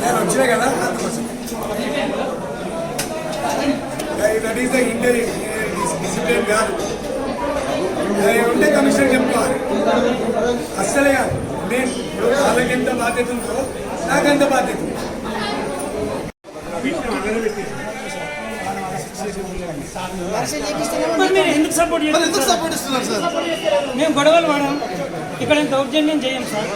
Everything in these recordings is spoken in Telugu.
నేను వచ్చినా కదా అందుకోసం that is the inter discipline కాదు అది ఉంటే కమిషనర్ చెప్పుకోవాలి అస్సలే కాదు నేను ఇప్పుడు వాళ్ళకి ఎంత బాధ్యత ఉందో నాకు అంత బాధ్యత ఎందుకు సపోర్ట్ ఎందుకు సపోర్ట్ ఇస్తున్నారు సార్? మేము గొడవలు పడాం ఇక్కడ ఇంత దౌర్జన్యం చేయం సార్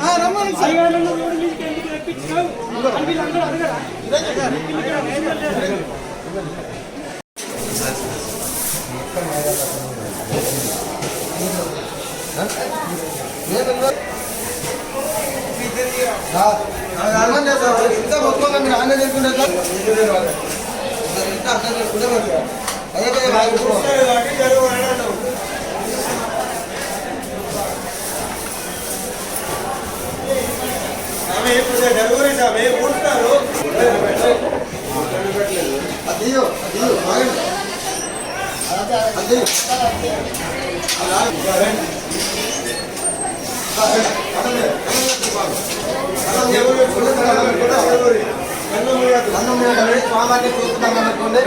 ఆ, రమ్మని సార్ అయ్యాలను రోడ్డు మీదకి ఎందుకు రప్పించినావు? అని వీళ్ళందరూ అడగరా? రమ్మని సార్ ఇంకా మొత్తంగా మీరు ఆన్లైన్ చేసుకుంటే సార్ సార్, ఇంకా అర్థం చేసుకుంటే మంచిగా. అదే కదా బాగా చూసుకోవాలి. అది ఇయ్యో, అది ఇయ్యో, ఆగండి. అదే ఇయ్యో. అలా, స్వామివారిని అనుకోండి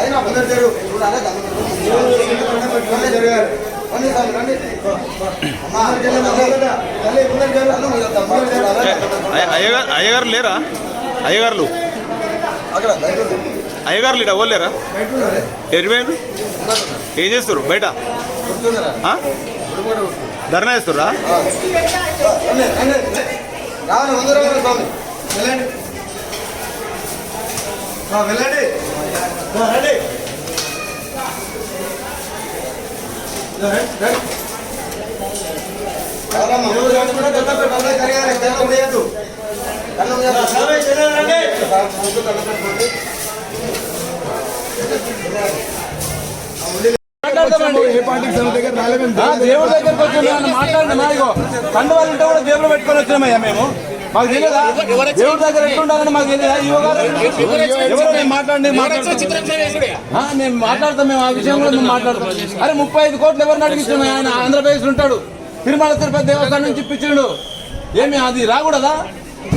అయినా జరుగు చూడాలి రండి రండి అయ్యగారు లేరా? అయ్యగారులు? అయ్యగారు లేరా ఓ ఎవరు లేరా? ఎరిపోయారు ఏం చేస్తారు బయట? ధర్నా చేస్తుర్రా? వెళ్ళండి. రండి. రండి, రండి. రావాలమ్మా, ముందు రాకుండా దండం పెట్టు, దండం కడిగాలి, దండం చేయొద్దు. దండం చేయొద్దు. సార్, ముందు దండం పెట్టుకోండి. ఆ, దేవుడి దగ్గరకు వచ్చి మాట్లాడినా ఇగో. కండు వాళ్ళు ఉంటే కూడా జేబులో పెట్టుకొని వచ్చినామయ్యా మేము. మాకు తెలియదా? దేవుడి దగ్గర ఎట్లుండాలని మాకు తెలియదా? ఎవరో నేను మాట్లాడి నేను మాట్లాడతాం. మేము ఆ విషయం కూడా మేము మాట్లాడతాం. అరే ముప్పై ఐదు కోట్లు ఎవరిని అడిగించాము ఆయన ఆంధ్రప్రదేశ్ ఉంటాడు. తిరుమల తిరుపతి దేవస్థానం నుంచి ఇప్పించాడు. ఏమి అది రాకూడదా?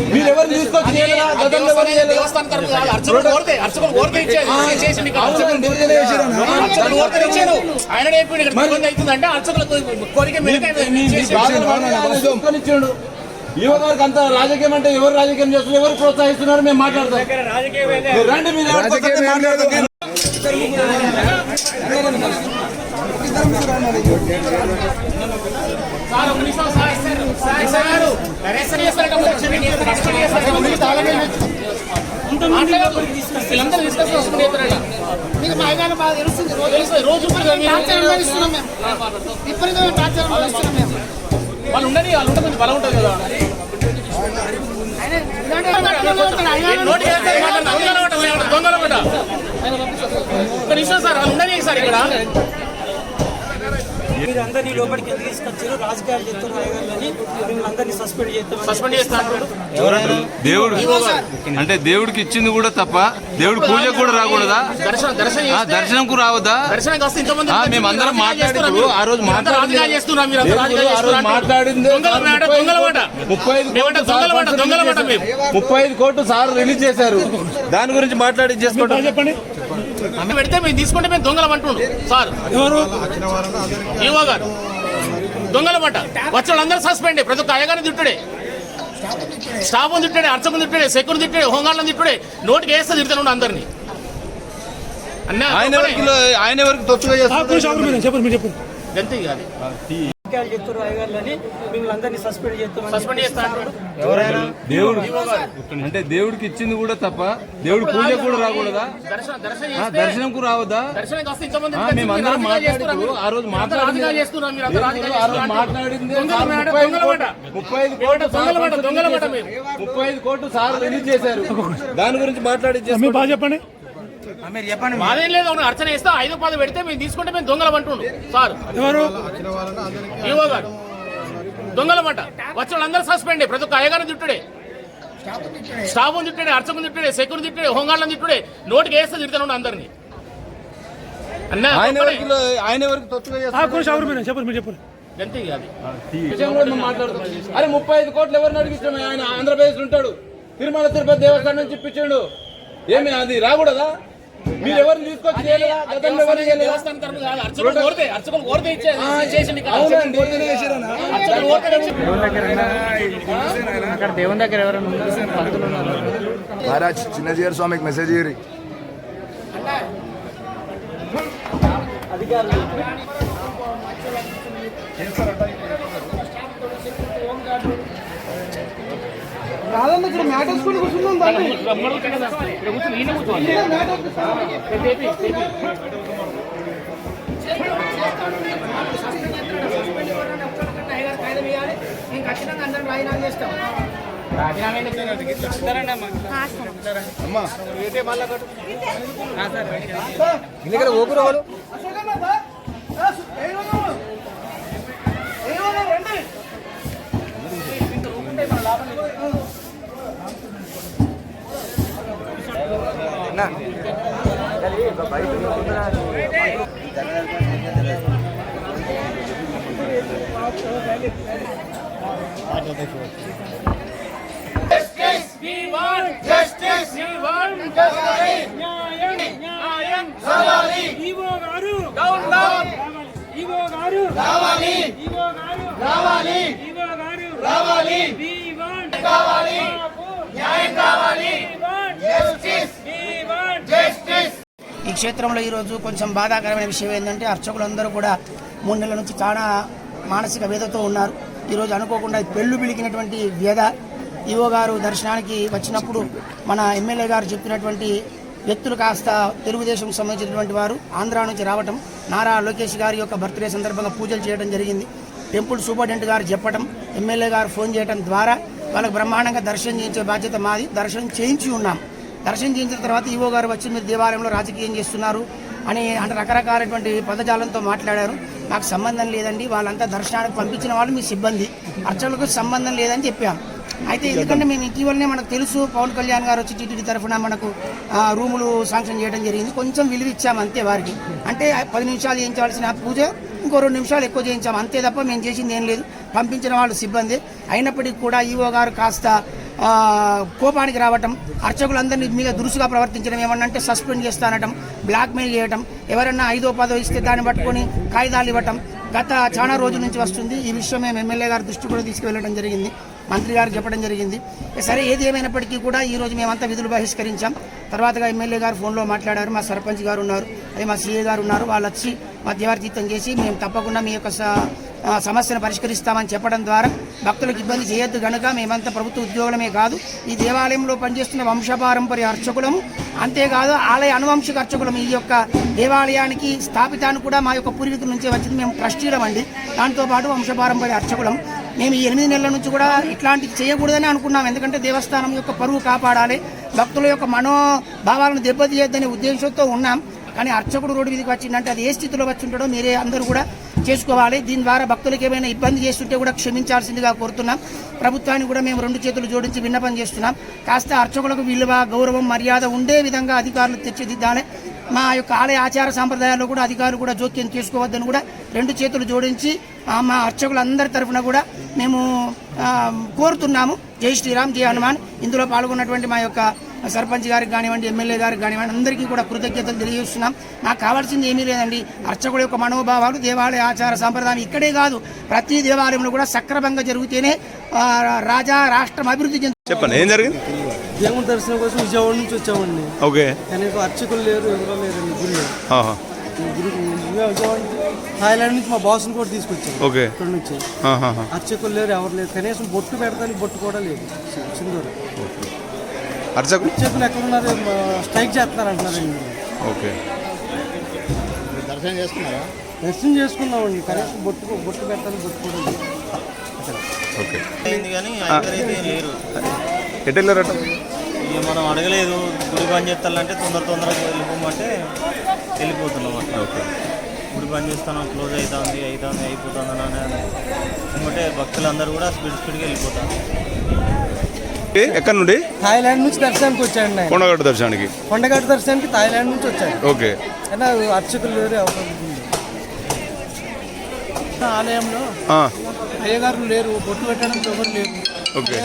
మీరు ఎవరిని తీసుకొచ్చి చేయలేదా గతంలో ఎవరు చేయలేదా? దేవస్థానం తరపున కాదు, అర్చకులు కోరితే అర్చకులు కోరితే ఇచ్చేది. ఆ, చేసి నీకు అవును, అర్చకులు డివిజన్ వేసిరన్నా? అర్చకులు కోరితే ఇచ్చారు. ఆయన నేర్పిండు ఇక్కడ ఇబ్బంది అవుతుందంటే అర్చకులకు కోరిక మేరకు ఆయన మీ- మీ చేసి బాధలు ఆయన తీసుకొని ఇచ్చిండు యువ గారికి అంత రాజకీయం అంటే ఎవరు రాజకీయం చేస్తున్నారు ఎవరు ప్రోత్సహిస్తున్నారు? మేము మాట్లాడతాం. మీరు రండి మాట్లాడతాం. సార్, ఒక నిమిషం సార్, వీళ్ళందరూ discuss చేసుకుని మీకు బాగా తెలుస్తుంది రోజు రోజు టార్చర్ అనుభవిస్తున్నాం మేము విపరీతమైన టార్చర్ అనుభవిస్తున్నాం మేము వాళ్ళు ఉండని వాళ్ళు ఉంటే కొంచెం బలం ఉంటుంది కదా ఆయన సార్ వాళ్ళు ఉండని సార్ ఇక్కడ. మీరు అందరినీ లోపలికి ఎందుకు తీసుకొచ్చారు? రాజకీయాలు మిమ్మల్ని సస్పెండ్ చేస్తాం సస్పెండ్ చేస్తారు దేవుడు. అంటే దేవుడికి ఇచ్చింది కూడా తప్ప దేవుడు పూజకు కూడా రాకూడదా? దర్శనం దర్శనం ఆ, చేస్తే- దర్శనంకు రావద్దా? దర్శనానికి వస్తే ఇంతమంది ఆ, మేమందరం మాట్లాడినప్పుడు ఆ రోజు అందరూ మాట్లాడింది. దొంగల మాట దొంగల మాట. ముప్పై ఐదు మేమంటే కోట్లు దొంగల మాట సార్ దొంగల మాట రిలీజ్ మేము. చేశారు. ముప్పై ఐదు కోట్లు సార్ రిలీజ్ చేశారు. దాని గురించి మాట్లాడి చేసుకోవడం చెప్పండి. అమ్మ పెడితే మేము తీసుకుంటే మేము దొంగలం అంటుండు సార్ ఎవరు? ఈవో గారు దొంగల మాట వచ్చిన వాళ్ళందరూ సస్పెండ్. ప్రతి ఒక్క అయ్యగారిని తిట్టుడే. Staff తిట్టాడే అర్చకుని తిట్టాడే security తిట్టాడే హోంగాళ్ళని తిట్టుడే. నోటికి వేస్తే తిడతాను అందరినీ. అన్న ఆయన ఎవరికి ఆయన ఎవరికి తొత్తుగా చేస్తారు చెప్పండి మీరు చెప్పండి. గంతే ఇక చేస్తారు అయ్యగారులని మిమ్మల్ని అందరినీ సస్పెండ్ చేస్తాం సస్పెండ్ అంటాడు దేవుడు అంటే దేవుడికి ఇచ్చింది కూడా తప్ప దేవుడు పూజకు కూడా రాకూడదా? దర్శనం దర్శనంకు రావద్దా? రోజు అందరూ రాజకీయాలు ఆ రోజు. మాట్లాడింది ముప్పై ఐదు. కోట్లు- ముప్పై ఐదు కోట్లు సార్ రిలీజ్. చేశారు. దాని గురించి మాట్లాడి మీరు బాగా చెప్పండి మాదేం లేదు అవును అర్చన చేస్తే ఐదు పది పెడితే మేము తీసుకుంటే మేము దొంగలం అంటుండు సార్. ఎవరు? ఈవో గారు దొంగల మాట. వచ్చిన వాళ్ళందరూ సస్పెండ్ ప్రతి ఒక్క అయ్యగారిని తిట్టుడే. Staff తిట్టాడే అర్చకుని తిట్టాడే security తిట్టాడే హోంగాళ్ళని తిట్టాడే. నోటికి వేస్తే తిడతాను అందరినీ. అరే ముప్పై ఐదు కోట్లు ఎవరిని అడిగిస్తాం ఆయన ఆంధ్రప్రదేశ్ ఉంటాడు. తిరుమల తిరుపతి దేవస్థానం నుంచి ఇప్పించాడు. ఏమి అది రాకూడదా? మీరు ఎవరిని తీసుకొచ్చి గతంలో దేవస్థానం కాదు, అర్చకులు కోరితే అర్చకులు కోరితే ఇచ్చేది. మహారాజ్ చిన్నజీయర్ స్వామికి మెసేజ్ ఇయ్యి రాదన్న ఇక్కడ మ్యాటర్స్ కూడా కూర్చున్నాం దాన్ని. మేము ఖచ్చితంగా అందరం రాజీనామా చేస్తాం రాజీనామా We want justice. We want justice. రావాలి. రావాలి. రావాలి. We want కావాలి. న్యాయం కావాలి. We want justice. We want justice. ఈ క్షేత్రంలో ఈరోజు కొంచెం బాధాకరమైన విషయం ఏంటంటే అర్చకులందరూ కూడా మూడు నెలల నుంచి చాలా మానసిక వేదతో ఉన్నారు. ఈరోజు అనుకోకుండా పెళ్ళు పిలికినటువంటి వేద ఈవో గారు దర్శనానికి వచ్చినప్పుడు మన ఎమ్మెల్యే గారు చెప్పినటువంటి వ్యక్తులు కాస్త తెలుగుదేశం సంబంధించినటువంటి వారు ఆంధ్ర నుంచి రావటం నారా లోకేష్ గారి యొక్క బర్త్డే సందర్భంగా పూజలు చేయడం జరిగింది. టెంపుల్ సూపరింటెండెంట్ గారు చెప్పడం ఎమ్మెల్యే గారు ఫోన్ చేయడం ద్వారా వాళ్ళకి బ్రహ్మాండంగా దర్శనం చేయించే బాధ్యత మాది. దర్శనం చేయించి ఉన్నాం. దర్శనం చేసిన తర్వాత ఈవో గారు వచ్చి మీరు దేవాలయంలో రాజకీయం చేస్తున్నారు అని అంటే రకరకాలైనటువంటి పదజాలంతో మాట్లాడారు. నాకు సంబంధం లేదండి వాళ్ళంతా దర్శనానికి పంపించిన వాళ్ళు మీ సిబ్బంది. అర్చకులకు సంబంధం లేదని చెప్పాం అయితే ఎందుకంటే మేము ఇటీవలనే మనకు తెలుసు పవన్ కళ్యాణ్ గారు వచ్చి టీటీడీ తరఫున మనకు రూములు శాంక్షన్ చేయడం జరిగింది. కొంచెం విలువ ఇచ్చాము అంతే వారికి. అంటే పది నిమిషాలు చేయించవలసిన పూజ ఇంకో రెండు నిమిషాలు ఎక్కువ చేయించాము. అంతే తప్ప మేము చేసింది ఏం లేదు. పంపించిన వాళ్ళు సిబ్బంది. అయినప్పటికీ కూడా ఈవో గారు కాస్త కోపానికి రావటం అర్చకులందరినీ మీద దురుసుగా ప్రవర్తించడం ఏమన్నా అంటే సస్పెండ్ చేస్తానటం బ్లాక్మెయిల్ చేయటం ఎవరన్నా ఐదో పదో ఇస్తే దాన్ని పట్టుకొని కాగితాలు ఇవ్వటం గత చాలా రోజుల నుంచి వస్తుంది. ఈ విషయం మేము ఎమ్మెల్యే గారి దృష్టి కూడా తీసుకువెళ్ళడం జరిగింది. మంత్రి గారు చెప్పడం జరిగింది. సరే ఏది ఏమైనప్పటికీ కూడా ఈ రోజు మేమంతా విధులు బహిష్కరించాం. తర్వాతగా ఎమ్మెల్యే గారు ఫోన్లో మాట్లాడారు. మా సర్పంచ్ గారు ఉన్నారు. మా సీఏ గారు ఉన్నారు. వాళ్ళు వచ్చి మధ్యవర్తిత్వం చేసి మేము తప్పకుండా మీ యొక్క స- సమస్యను పరిష్కరిస్తామని చెప్పడం ద్వారా భక్తులకు ఇబ్బంది చేయొద్దు గనుక మేమంతా ప్రభుత్వ ఉద్యోగులమే కాదు ఈ దేవాలయంలో పనిచేస్తున్న వంశపారంపర్య అర్చకులము అంతేకాదు ఆలయ అనువంశిక అర్చకులం ఈ యొక్క దేవాలయానికి స్థాపితాన్ని కూడా మా యొక్క పూర్వీకుల నుంచే వచ్చింది. మేము ట్రస్టీలం అండి. దాంతోపాటు వంశపారంపర్య అర్చకులం. మేము ఈ ఎనిమిది నెలల నుంచి కూడా ఇట్లాంటివి చేయకూడదని అనుకున్నాం. ఎందుకంటే దేవస్థానం యొక్క పరువు కాపాడాలి. భక్తుల యొక్క మనోభావాలను దెబ్బతీయొద్దనే ఉద్దేశంతో ఉన్నాం. కానీ అర్చకుడు రోడ్డు మీదకి వచ్చిందంటే అది ఏ స్థితిలో వచ్చి ఉంటాడో మీరే అందరూ కూడా చేసుకోవాలి. దీని ద్వారా భక్తులకు ఏమైనా ఇబ్బంది చేస్తుంటే కూడా క్షమించాల్సిందిగా కోరుతున్నాం. ప్రభుత్వాన్ని కూడా మేము రెండు చేతులు జోడించి విన్నపం చేస్తున్నాం. కాస్త అర్చకులకు విలువ గౌరవం మర్యాద ఉండే విధంగా అధికారులు తెచ్చిదిద్దాలి. మా యొక్క ఆలయ ఆచార సాంప్రదాయాల్లో కూడా అధికారులు కూడా జోక్యం చేసుకోవద్దని కూడా రెండు చేతులు జోడించి మా అర్చకులందరి తరఫున కూడా మేము కోరుతున్నాము. జై శ్రీరామ్ జై హనుమాన్. ఇందులో పాల్గొన్నటువంటి మా యొక్క సర్పంచ్ గారికి కానివ్వండి ఎమ్మెల్యే గారికి కానివ్వండి అందరికీ కూడా కృతజ్ఞతలు తెలియజేస్తున్నాం. నాకు కావాల్సింది ఏమీ లేదండి. అర్చకుల యొక్క మనోభావాలు దేవాలయ ఆచార సాంప్రదాయం ఇక్కడే కాదు ప్రతి దేవాలయంలో కూడా సక్రమంగా జరిగితేనే ఆ, రాజా రాష్ట్రం అభివృద్ధి చెందుతుంది. చెప్పండి ఏం జరిగింది? దేవుని దర్శనం కోసం విజయవాడ నుంచి వచ్చామండి. ఓకే. కనీసం అర్చకులు లేరు ఎవరో లేరండి విజయవాడ థాయిలాండ్ నుంచి మా బాస్ని కూడా తీసుకొచ్చాం. ఓకే. ఇక్కడ నుంచి. అర్చకులు లేరు ఎవరు లేరు. కనీసం బొట్టు పెడతానికి బొట్టు కూడా లేదు. సింధూరు అర్చకు అర్చకులు ఎక్కడ ఉన్నారు స్ట్రైక్ చేస్తున్నారు అంటున్నారండి ఓకే. దర్శనం చేసుకున్నామండి. కనీసం బొట్టు బొట్టు పెడతానికి బొట్టు కూడా ఓకే. అయింది కానీ అయితే లేరు. ఎటు వెళ్ళారట? ఇక మనం అడగలేదు. గుడి పని చేస్తానంటే తొందర తొందరగా వెళ్ళిపోమంటే వెళ్ళిపోతున్నాం అట్లా. ఓకే. గుడి పని చేస్తాను క్లోజ్ అవుతుంది అవుతుంది అయిపోతుంది అని అంటే భక్తులందరూ కూడా స్పీడ్ స్పీడ్గా వెళ్ళిపోతారు. ఎక్కడి నుండి? థాయిలాండ్ నుంచి దర్శనానికి వచ్చాడు నేను కొండగట్టు దర్శనానికి. కొండగట్టు దర్శనానికి థాయిలాండ్ నుంచి వచ్చాడు. ఓకే. అర్చకులు లేరు ఆలయంలో అయ్యగారు లేరు బొట్టు పెట్టడానికి ఎవరు లేరు. ఓకే.